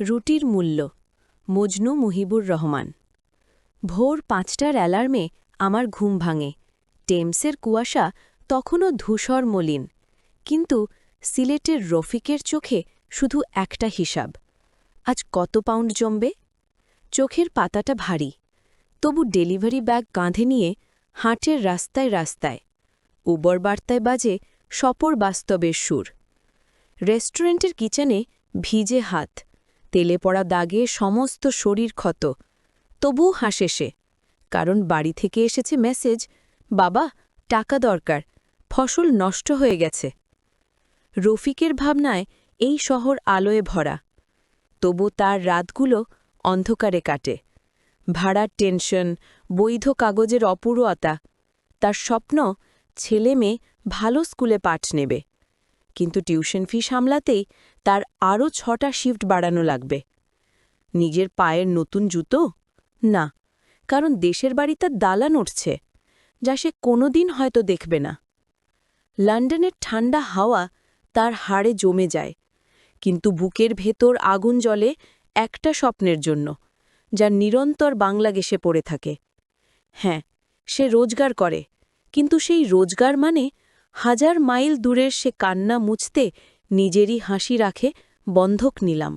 রুটির মূল্য। মজনু মুহিবুর রহমান। ভোর পাঁচটার অ্যালার্মে আমার ঘুম ভাঙে। টেমসের কুয়াশা তখনও ধূসর মলিন। কিন্তু সিলেটের রফিকের চোখে শুধু একটা হিসাব। আজ কত পাউন্ড জমবে? চোখের পাতাটা ভারী। তবু ডেলিভারি ব্যাগ কাঁধে নিয়ে হাটের রাস্তায় রাস্তায়। উবর বার্তায় বাজে সপর বাস্তবের সুর। রেস্টুরেন্টের কিচেনে ভিজে হাত। তেলে পড়া দাগে সমস্ত শরীর ক্ষত, তবুও হাসে সে। কারণ বাড়ি থেকে এসেছে মেসেজ, বাবা, টাকা দরকার, ফসল নষ্ট হয়ে গেছে। রফিকের ভাবনায় এই শহর আলোয় ভরা। তবু তার রাতগুলো অন্ধকারে কাটে। ভাড়ার টেনশন, বৈধ কাগজের অপূর্বতা তার স্বপ্ন ছেলে মেয়ে ভালো স্কুলে পাঠ নেবে। কিন্তু টিউশন ফি সামলাতেই তার আরও ছটা শিফট বাড়ানো লাগবে। নিজের পায়ের নতুন জুতো? না, কারণ দেশের বাড়ি তার দালান উঠছে, যা সে কোনোদিন হয়তো দেখবে না। লন্ডনের ঠান্ডা হাওয়া তার হাড়ে জমে যায়, কিন্তু বুকের ভেতর আগুন জ্বলে একটা স্বপ্নের জন্য, যা নিরন্তর বাংলাদেশে পড়ে থাকে। হ্যাঁ সে রোজগার করে, কিন্তু সেই রোজগার মানে হাজার মাইল দূরের সে কান্না মুছতে নিজেরই হাসি রাখে বন্ধক নিলাম।